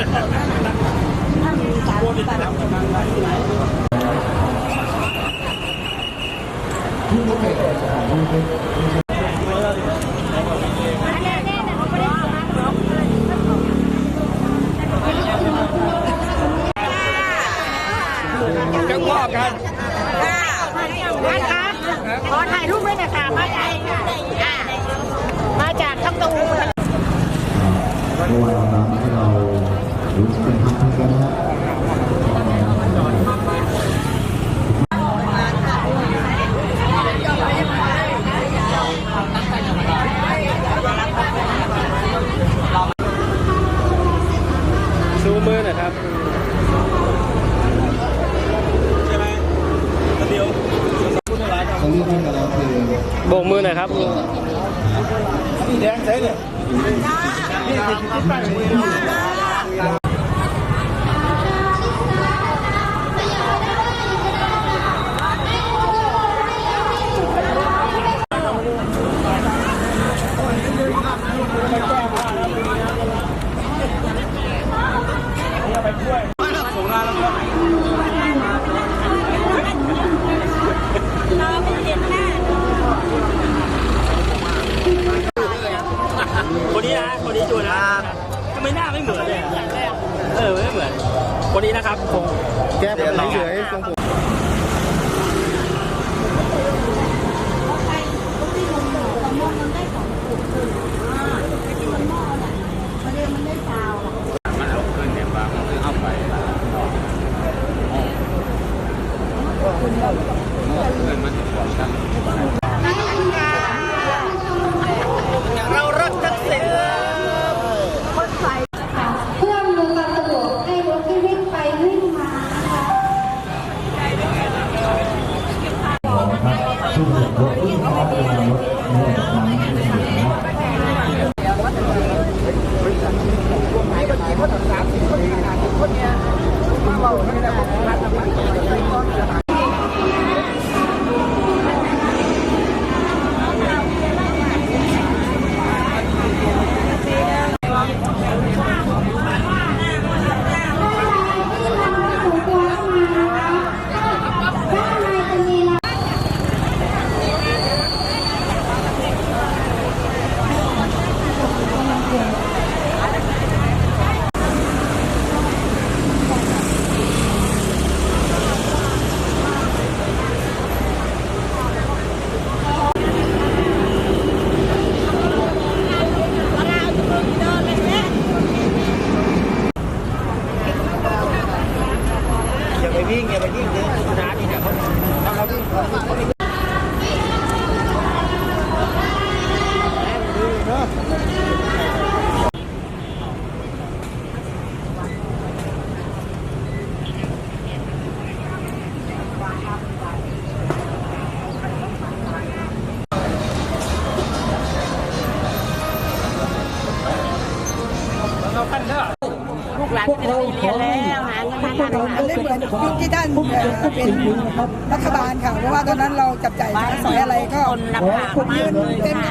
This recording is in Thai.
จั โบกมือหน่อยครับคนนี้นะ คนนี้จูนนะทำไมหน้าไม่เหมือนเลยอะเออไม่เหมือน คนนี้นะครับคงแก้ปัญหาเฉยๆทรงผม เรารักทักษิณ เพื่ออำนวยความสะดวกให้รถที่วิ่งไปวิ่งมานะคะ ชุดรถ ที่เขาเป็นรถรถน้ำที่เสียนะ ที่ทำรถส่วนตัวเข้ามานะคะด้านในจะมีร้าน อย่าไป วิ่งอย่าไปวิ่งเดินสุนัขนี่เนี่ยเขาถ้าเขาวิ่งเขาวิ่งลูกหลานจะได้เรียนแล้วห พวกเราได้เหมือนยุคที่ท่านเป็นรัฐบาลค่ะเพราะว่าตอนนั้นเราจับใจ่สอยอะไรก็คนลำบากมากเลยค่